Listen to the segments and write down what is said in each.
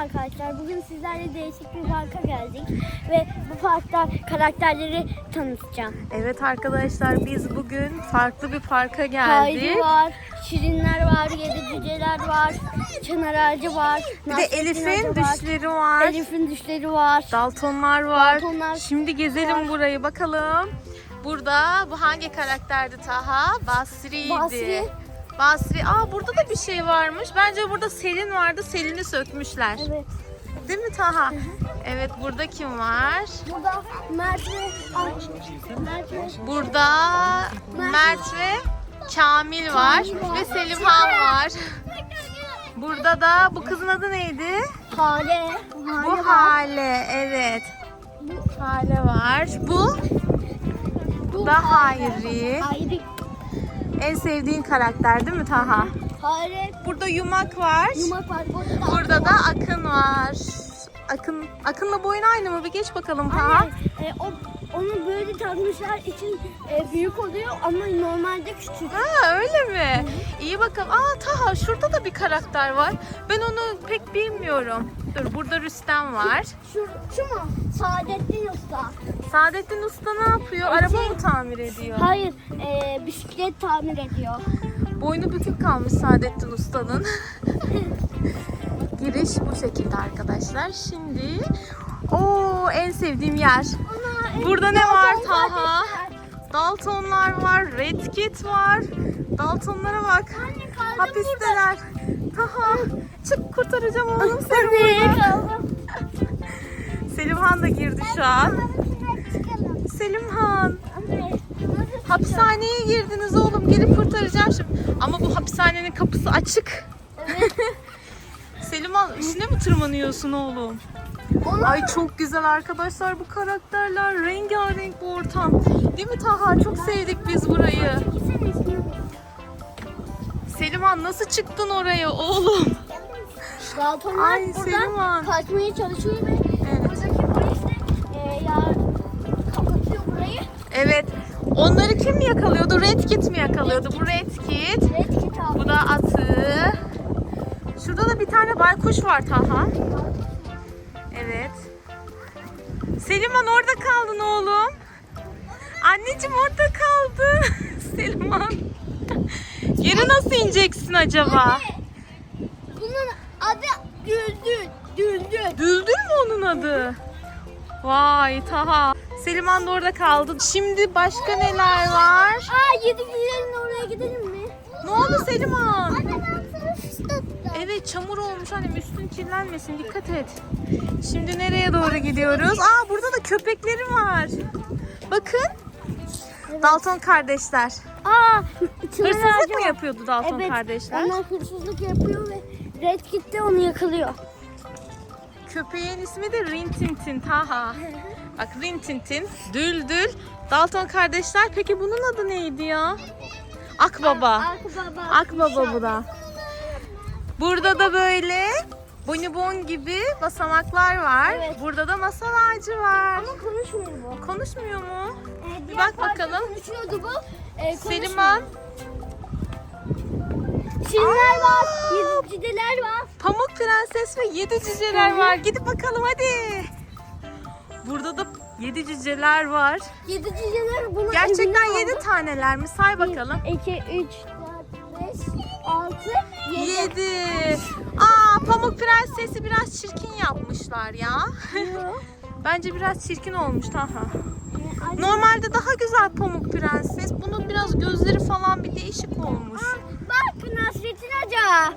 arkadaşlar. Bugün sizlerle değişik bir parka geldik. Ve bu parkta karakterleri tanıtacağım. Evet arkadaşlar biz bugün farklı bir parka geldik. Hayri var, Şirinler var, Yedi Cüceler var, Çınar Ağacı var. Bir de Elif'in düşleri var. Elif'in düşleri var. Daltonlar var. Daltonlar Şimdi gezelim var. burayı bakalım. Burada bu hangi karakterdi Taha? Basri'ydi. Basri. Basri. Aa burada da bir şey varmış. Bence burada Selin vardı. Selin'i sökmüşler. Evet. Değil mi Taha? Evet burada kim var? Burada Mert ve Ay, Mert ve Burada Mert ve Kamil var ve Selimhan var. Burada da bu kızın adı neydi? Hale. Bu. Hale, evet. Hale var. Bu Bu da Hayri. Hayri. En sevdiğin karakter değil mi Taha? Hale. Burada Yumak var. Yumak var. Burada da Burada da Akın var. Akın, Akın'la boyun aynı mı? Bir geç bakalım Taha. Anne, e, o, onu böyle takmışlar için e, büyük oluyor ama normalde küçük. Ha öyle mi? İyi bakalım. Aa Taha şurada da bir karakter var. Ben onu pek bilmiyorum. Dur burada Rüstem var. Şu, şu mu? Saadettin Usta. Saadettin Usta ne yapıyor? Araba mı tamir ediyor? Hayır, e, bisiklet tamir ediyor. Boynu bükük kalmış Saadettin Usta'nın. Giriş bu şekilde arkadaşlar. Şimdi o en sevdiğim yer. Burada ne var Taha? Daltonlar var, Red Kit var. Daltonlara bak. Hapisteler. Taha çık kurtaracağım oğlum seni buradan. Selimhan da girdi şu an. Selimhan. Hapishaneye girdiniz oğlum. Gelip kurtaracağım şimdi. Ama bu hapishanenin kapısı açık. Selimhan üstüne mi tırmanıyorsun oğlum? Ay çok güzel arkadaşlar bu karakterler. Rengarenk bu ortam. Değil mi Taha? Çok sevdik biz burayı. Selimhan nasıl çıktın oraya oğlum? Daltonlar Ay, buradan Han. kaçmaya çalışıyor ve Evet. buradaki polis de e, kapatıyor burayı. Evet. Onları kim yakalıyordu? Red Kit mi yakalıyordu? Bu Red Kit. Red kitap. Bu da atı. Şurada da bir tane baykuş var Taha. Evet. Selimhan orada kaldın oğlum. Anneciğim orada kaldı. Selimhan. Yere nasıl ineceksin acaba? Bunun adı Düldül. Düldül. Düldül mü onun adı? Vay Taha. Selimhan da orada kaldı. Şimdi başka neler var? Aa yedi gülerin oraya gidelim mi? Ne oldu Selimhan? Anne ben sana tuttum. Evet çamur olmuş annem üstün kirlenmesin dikkat et. Şimdi nereye doğru gidiyoruz? Aa burada da köpekleri var. Bakın. Dalton kardeşler. Aa Çınar Hırsızlık ağacı mı var. yapıyordu Dalton Evet, kardeşler? onlar hırsızlık yapıyor ve Red Kit de onu yakalıyor. Köpeğin ismi de Rintintin Taha. Bak Rintintin, Düldül, Dalton kardeşler. Peki bunun adı neydi ya? Akbaba. Akbaba. Akbaba bu da. Burada da böyle bonibon gibi basamaklar var. Evet. Burada da masal ağacı var. Ama konuşmuyor bu. Konuşmuyor mu? Ee, Bir bak bakalım. Konuşuyordu bu. Ee, Şirinler Aa! var. Yedi cideler var. Pamuk Prenses ve yedi cüceler var. Gidip bakalım hadi. Burada da yedi cüceler var. Yedi cideler bunu Gerçekten yedi taneler mi? Say bakalım. 2, 3, 4, 5, 6, 7. Yedi. Aa Pamuk Prenses'i biraz çirkin yapmışlar ya. Bence biraz çirkin olmuş Taha. Normalde daha güzel Pamuk Prenses. Bunun biraz gözleri falan bir değişik olmuş. Bak Nasrettin Hoca.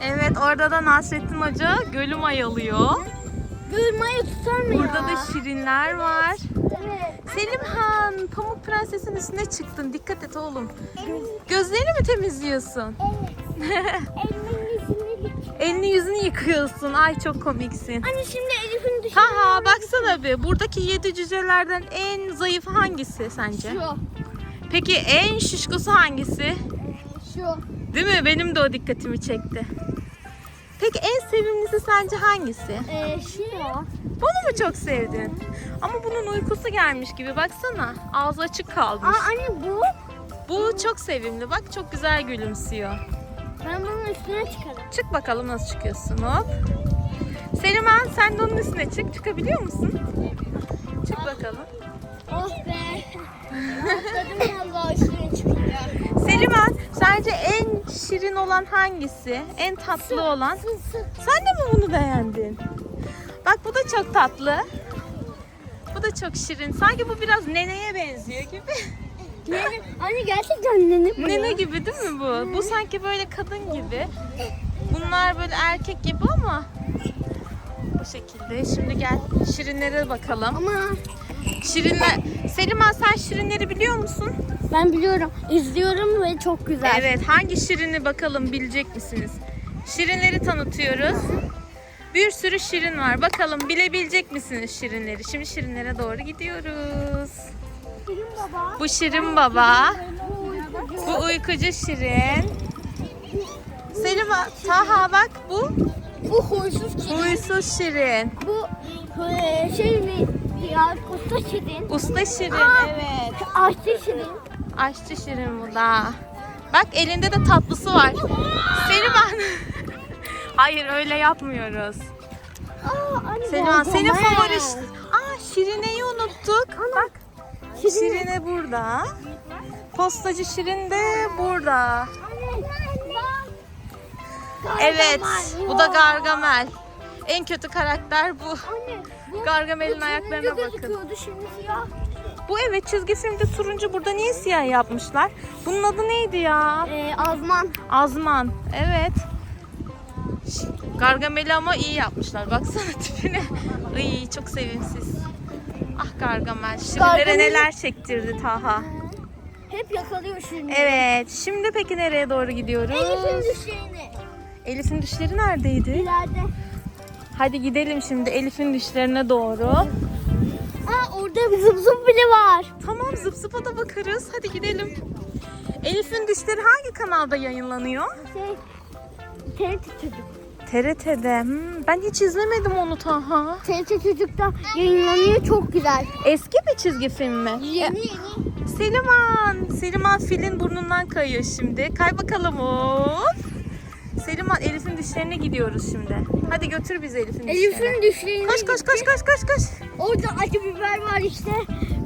Evet orada da Nasrettin Hoca gölü mayalıyor. Gülmayı tutar mı Burada ya? da şirinler var. Evet. Selimhan Pamuk Prenses'in üstüne çıktın. Dikkat et oğlum. Gözlerini mi temizliyorsun? Yüzünü Elini yüzünü yıkıyorsun. Ay çok komiksin. Anne şimdi Elif'in düşü. Haha baksana bir. Buradaki yedi cücelerden en zayıfı hangisi sence? Şu. Peki en şişkosu hangisi? Şu. Değil mi? Benim de o dikkatimi çekti. Peki en sevimlisi sence hangisi? Ee, şu. Bunu mu çok sevdin? Ama bunun uykusu gelmiş gibi. Baksana. Ağzı açık kalmış. Aa anne bu. Bu çok sevimli. Bak çok güzel gülümsüyor. Ben bunun üstüne çıkarım. Çık bakalım nasıl çıkıyorsun hop. sen de onun üstüne çık. Çıkabiliyor musun? Çık bakalım. Oh be. Atladım vallahi şirin çıkınca. Seliman sence en şirin olan hangisi? En tatlı olan? Sen de mi bunu beğendin? Bak bu da çok tatlı. Bu da çok şirin. Sanki bu biraz neneye benziyor gibi. Nene, anne gerçekten nene bu Nene gibi değil mi bu? Bu sanki böyle kadın gibi. Bunlar böyle erkek gibi ama bu şekilde. Şimdi gel şirinlere bakalım. Ama Şirinler. Seliman sen şirinleri biliyor musun? ben biliyorum. izliyorum ve çok güzel. Evet. Hangi şirini bakalım bilecek misiniz? Şirinleri tanıtıyoruz. Bir sürü şirin var. Bakalım bilebilecek misiniz şirinleri? Şimdi şirinlere doğru gidiyoruz. Şirin baba. Bu Şirin Baba. Bu uykucu Şirin. Selima, Taha bak bu Bu huysuz şirin. huysuz Şirin. Bu e, şey mi? Ya usta şirin. Usta Şirin Aa. evet. Aşçı şirin. Aşçı Şirin bu da. Bak elinde de tatlısı var. Selima. Hayır öyle yapmıyoruz. Aa, anne Selima bu senin favori... Aa Şirine'yi unuttuk. Bak Şirin. Şirine burada. Postacı Şirin de burada. Evet bu da. Gargamel. En kötü karakter bu. Gargamel'in ayaklarına bakın. Bu evet çizgi filmde turuncu burada niye siyah yapmışlar? Bunun adı neydi ya? Ee, Azman. Azman. Evet. Gargamel'i ama iyi yapmışlar. Baksana tipine. Iy çok sevimsiz. Ah Gargamel. Şirinlere Gargamel- neler çektirdi Taha. Hep yakalıyor şimdi. Evet. Şimdi peki nereye doğru gidiyoruz? Elif'in düşlerini. Elif'in düşleri neredeydi? İleride. Hadi gidelim şimdi Elif'in düşlerine doğru. Aa orada bir zıp zıp bile var. Tamam zıp zıpa da bakarız. Hadi gidelim. Elif'in düşleri hangi kanalda yayınlanıyor? Şey, TRT Çocuk. TRT'de. Hmm, ben hiç izlemedim onu Taha. TRT Çocuk'ta yayınlanıyor çok güzel. Eski bir çizgi film mi? Yeni yeni. E, Seliman. Seliman filin burnundan kayıyor şimdi. Kay bakalım hop. Seliman Elif'in düşlerine gidiyoruz şimdi. Hadi götür bizi Elif'in düşlerine. Elif'in düşlerini. Koş koş koş koş koş koş. Orada acı biber var işte.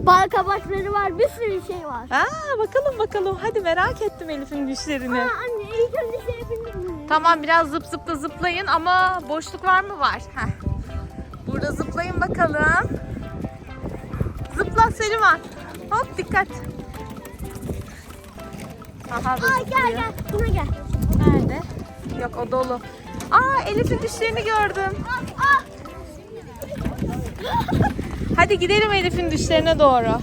Bal kabakları var. Bir sürü şey var. Aa bakalım bakalım. Hadi merak ettim Elif'in düşlerini. Aa anne yapabilir miyim? Tamam biraz zıp zıpla zıplayın ama boşluk var mı? Var. Heh. Burada zıplayın bakalım. Zıpla Selima. Hop dikkat. Aha da Aa zıplıyor. gel gel. Buna gel. Nerede? Yok o dolu. Aa Elif'in düşlerini gördüm. Hadi gidelim Elif'in düşlerine doğru.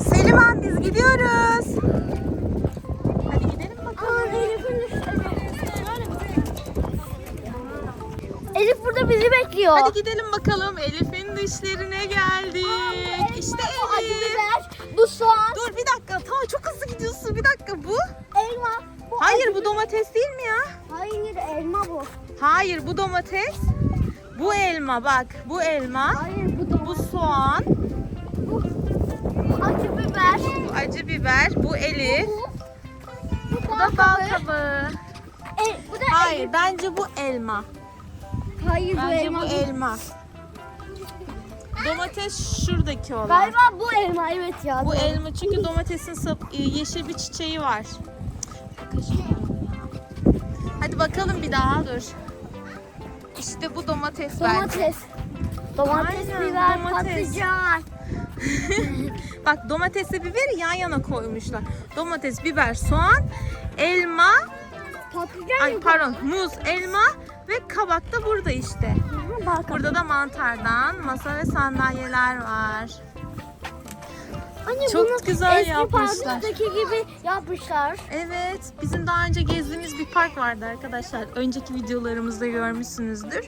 Seliman biz gidiyoruz. Hadi gidelim bakalım. Aa Elif'in düşleri. Elif burada bizi bekliyor. Hadi gidelim bakalım. Elif'in dişlerine geldik. İşte Bu acı Elif. biber. Bu soğan. Dur bir dakika. Tamam çok hızlı gidiyorsun. Bir dakika bu. Elma. Bu Hayır acı- bu domates değil mi ya? Hayır elma bu. Hayır bu domates. Bu elma bak. Bu elma. Hayır bu da Bu soğan. bu, bu acı biber. Bu acı biber. Bu Elif. Bu Bu da bal kabağı. E, bu da Hayır Elif. bence bu elma. Hayır bu Bence elma. bu değil. elma. Domates şuradaki olan. Galiba bu elma evet ya. Bu doğru. elma çünkü domatesin sap- e, yeşil bir çiçeği var. Hadi bakalım bir daha dur. İşte bu domates bence. Domates. Domates, Aynen, biber, domates. patlıcan. Bak domatesle biberi yan yana koymuşlar. Domates, biber, soğan, elma, Patlıcan ay mı? pardon muz, elma ve kabak da burada işte. Burada da mantardan masa ve sandalyeler var. Anne, Çok bunu güzel eski yapmışlar. parktaki gibi yapmışlar. Evet, bizim daha önce gezdiğimiz bir park vardı arkadaşlar. Önceki videolarımızda görmüşsünüzdür.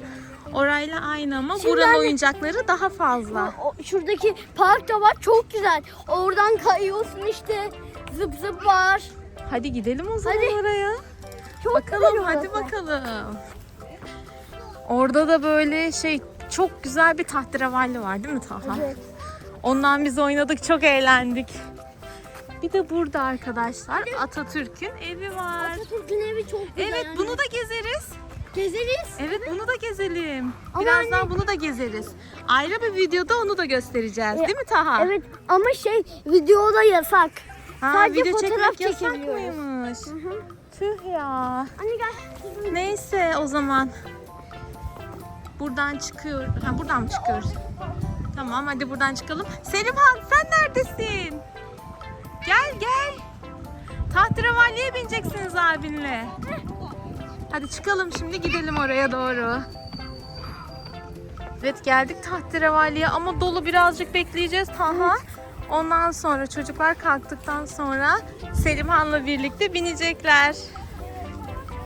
Orayla aynı ama Şimdi buranın anne- oyuncakları daha fazla. O, şuradaki park da var çok güzel. Oradan kayıyorsun işte. Zıp zıp var. Hadi gidelim o zaman Hadi. oraya. Çok Bakalım hadi orası. bakalım. Orada da böyle şey çok güzel bir tahterevalli var değil mi Taha? Evet. Ondan biz oynadık çok eğlendik. Bir de burada arkadaşlar Atatürk'ün evi var. Atatürk'ün evi çok güzel. Evet bunu da gezeriz. Gezeriz. Evet bunu da gezelim. Ama Birazdan anne- bunu da gezeriz. Ayrı bir videoda onu da göstereceğiz. Evet, Değil mi Taha? Evet ama şey videoda yasak. Ha, sadece video fotoğraf çekmek yasak çekebiliyoruz. mıymış? Tüh ya. Anne gel. Neyse o zaman. Buradan çıkıyor. Ha buradan mı çıkıyoruz? Tamam hadi buradan çıkalım. Selimhan sen neredesin? Gel gel. Tahterevalliye bineceksiniz abinle. Hadi çıkalım şimdi gidelim oraya doğru. Evet geldik tahterevalliye ama dolu birazcık bekleyeceğiz Taha. Ondan sonra çocuklar kalktıktan sonra Selimhan'la birlikte binecekler.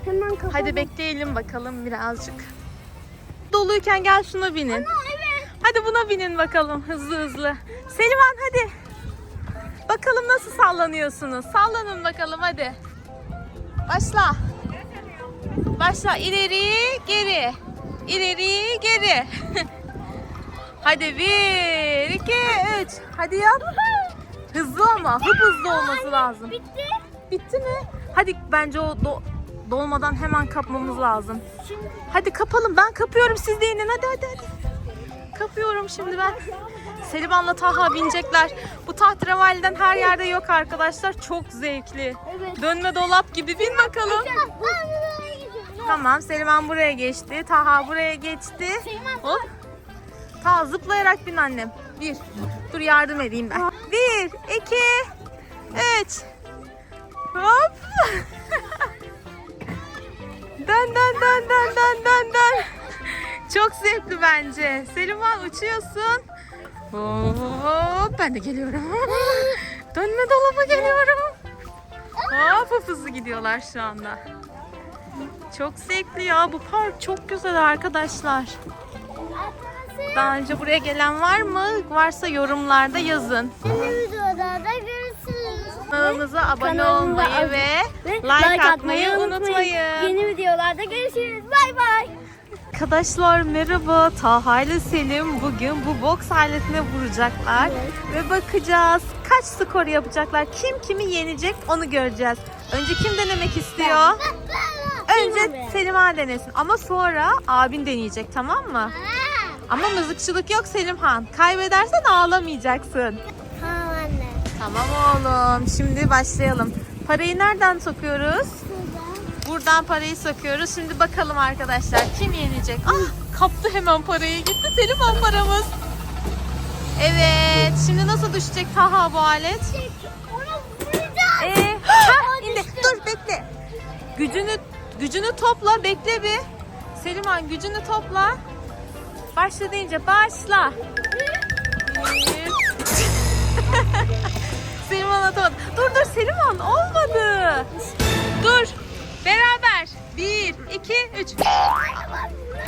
Hemen. Hadi bekleyelim bakalım birazcık. Doluyken gel şuna binin. Evet. Hadi buna binin bakalım hızlı hızlı. Seliman hadi. Bakalım nasıl sallanıyorsunuz. Sallanın bakalım hadi. Başla. Başla ileri geri. İleri geri. hadi bir iki üç. Hadi yap. Hızlı ama hıp hızlı olması lazım. Bitti. Bitti mi? Hadi bence o do- dolmadan hemen kapmamız lazım. Hadi kapalım. Ben kapıyorum siz de inin. Hadi hadi hadi. Kapıyorum şimdi ben. Seliman'la Taha binecekler. Bu tahterevaliden her yerde yok arkadaşlar. Çok zevkli. Dönme dolap gibi bin bakalım. Tamam Seliman buraya geçti. Taha buraya geçti. Hop. Taha zıplayarak bin annem. Bir. Dur yardım edeyim ben. Bir, iki, üç. Hop. dön dön dön dön dön dön dön. Çok zevkli bence. Seliman uçuyorsun. Hop. Ben de geliyorum. Dönme dolaba geliyorum. Hop hop hızlı gidiyorlar şu anda. Çok zevkli ya. Bu park çok güzel arkadaşlar. Daha önce buraya gelen var mı? Varsa yorumlarda yazın. Yeni videoda da görüşürüz. Kanalımıza abone Kanalımıza olmayı ve Ve like atmayı unutmayın. Yeni videolarda görüşürüz. Bay bay. Arkadaşlar merhaba. Taha ile Selim bugün bu boks aletine vuracaklar. Evet. Ve bakacağız kaç skor yapacaklar. Kim kimi yenecek onu göreceğiz. Önce kim denemek istiyor? Önce Selim. Han denesin ama sonra abin deneyecek tamam mı? Ama mızıkçılık yok Selimhan. Kaybedersen ağlamayacaksın. Tamam oğlum. Şimdi başlayalım. Parayı nereden sokuyoruz? Buradan parayı sokuyoruz. Şimdi bakalım arkadaşlar kim yenecek? Ah kaptı hemen parayı. Gitti Selimhan paramız. Evet. Şimdi nasıl düşecek Taha bu alet? Ee, ha, indi. Dur bekle. Gücünü gücünü topla. Bekle bir. Selimhan gücünü topla. Başla deyince başla. Selimhan atamadı. Dur dur Selimhan olmadı. Dur. Beraber. Bir, iki, üç.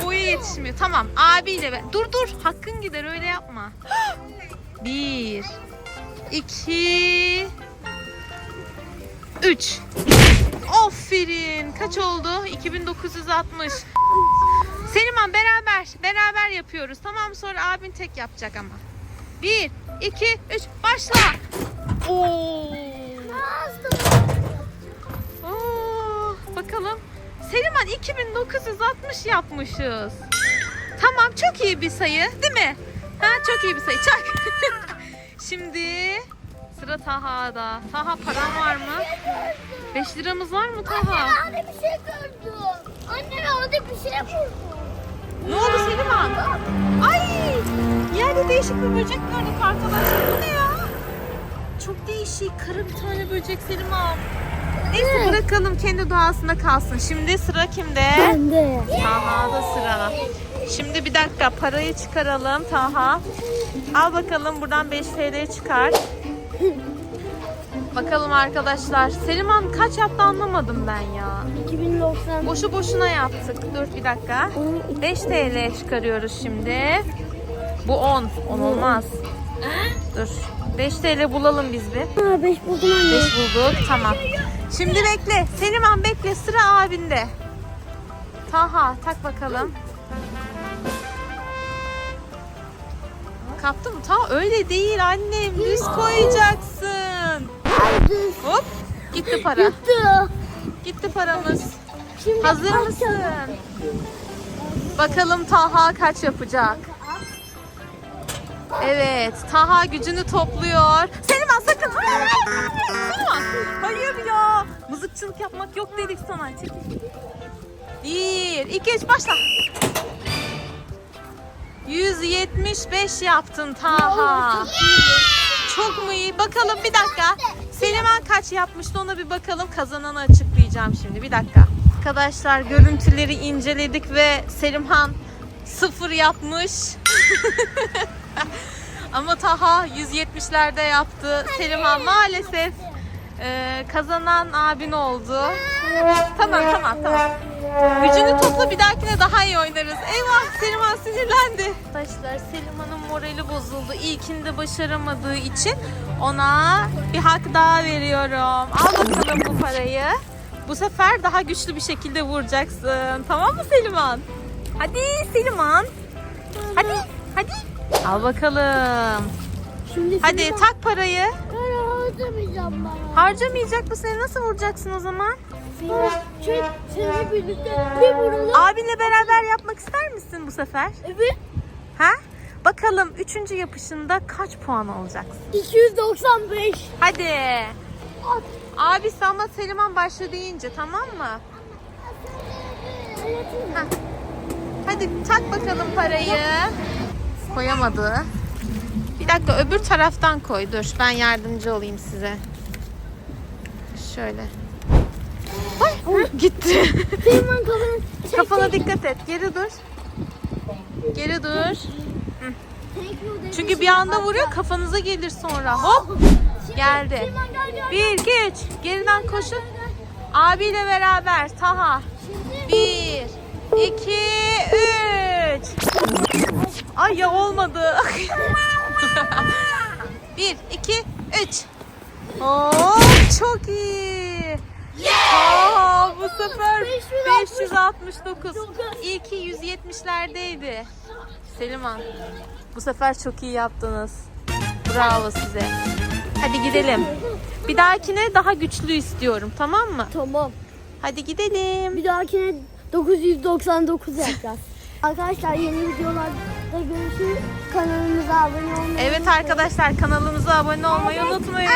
Bu yetişmiyor. Tamam abiyle ben. Dur dur hakkın gider öyle yapma. Bir, iki, üç. Aferin. Kaç oldu? 2960. Selimhan beraber. Beraber yapıyoruz. Tamam sonra abin tek yapacak ama. Bir, iki, üç. Başla. Oo. Oo, bakalım. Seliman 2960 yapmışız. Tamam çok iyi bir sayı değil mi? Ha çok iyi bir sayı. Çak. Şimdi sıra Taha'da. Taha paran var mı? 5 liramız var mı Taha? Orada bir şey gördüm. Anne orada bir şey buldum. Ne oldu Seliman? Ay! Yerde değişik bir böcek gördük arkadaşlar. Bu ne ya? Çok değişik. Kara bir tane böcek Seliman. Neyse bırakalım kendi doğasında kalsın. Şimdi sıra kimde? Bende. Taha'da sıra. Şimdi bir dakika parayı çıkaralım Taha. Al bakalım buradan 5 TL çıkar. Bakalım arkadaşlar. Seliman kaç yaptı anlamadım ben ya. 2090. Boşu boşuna yaptık. Dur bir dakika. 5 TL çıkarıyoruz şimdi. Bu 10. 10 olmaz. Dur. 5 TL bulalım biz bir. Ha 5 buldum anne. 5 bulduk. Tamam. Şimdi bekle. Seliman bekle. Sıra abinde. Taha tak bakalım. Kaptı mı? Ta öyle değil annem. Düz koyacaksın. Hop. Gitti para. Gitti. Gitti paramız. Şimdi Hazır mısın? Bakalım Taha kaç yapacak? Evet, Taha gücünü topluyor. Seliman sakın. Seliman. Hayır ya. Mızıkçılık yapmak yok dedik sana. Çekil. Bir, iki, üç, başla. 175 yaptın Taha. Çok mu iyi? Bakalım bir dakika. Seliman kaç yapmıştı ona bir bakalım. Kazananı açıklayacağım şimdi. Bir dakika. Arkadaşlar görüntüleri inceledik ve Selimhan sıfır yapmış. Ama Taha 170'lerde yaptı. Selimhan maalesef e, kazanan abin oldu. Tamam tamam tamam. Gücünü topla bir dahakine daha iyi oynarız. Eyvah Selimhan sinirlendi. Arkadaşlar Selimhan'ın morali bozuldu. İlkinde başaramadığı için ona bir hak daha veriyorum. Al bakalım bu parayı. Bu sefer daha güçlü bir şekilde vuracaksın. Tamam mı Selimhan? Hadi Selimhan. Hadi hadi. Al bakalım. Şimdi Hadi Seliman- tak parayı. Ben harcamayacağım ben. Harcamayacak mısın? Nasıl vuracaksın o zaman? Çünkü seni birlikte bir vuralım. Abinle beraber yapmak ister misin bu sefer? Evet. Ha? Bakalım üçüncü yapışında kaç puan alacaksın? 295. Hadi. At. Abisi ama Seliman başla deyince tamam mı? Ha. Hadi tak bakalım parayı. Koyamadı. Bir dakika öbür taraftan koy. Dur ben yardımcı olayım size. Şöyle. Ay, gitti. Kafana dikkat et. Geri dur. Geri dur. Çünkü bir anda vuruyor kafanıza gelir sonra. Hop geldi. Bir, üç. Geriden koşun. Abiyle beraber. Taha. Bir, iki, üç. Ay ya olmadı. Bir, iki, üç. Hop çok iyi. Aa, bu sefer 569. İlki 170'lerdeydi. Seliman. Bu sefer çok iyi yaptınız. Bravo size. Hadi gidelim. Bir dahakine daha güçlü istiyorum tamam mı? Tamam. Hadi gidelim. Bir dahakine 999 yapacağız. Arkadaşlar yeni videolarda görüşürüz. Kanalımıza abone olmayı Evet arkadaşlar kanalımıza abone olmayı unutmayın.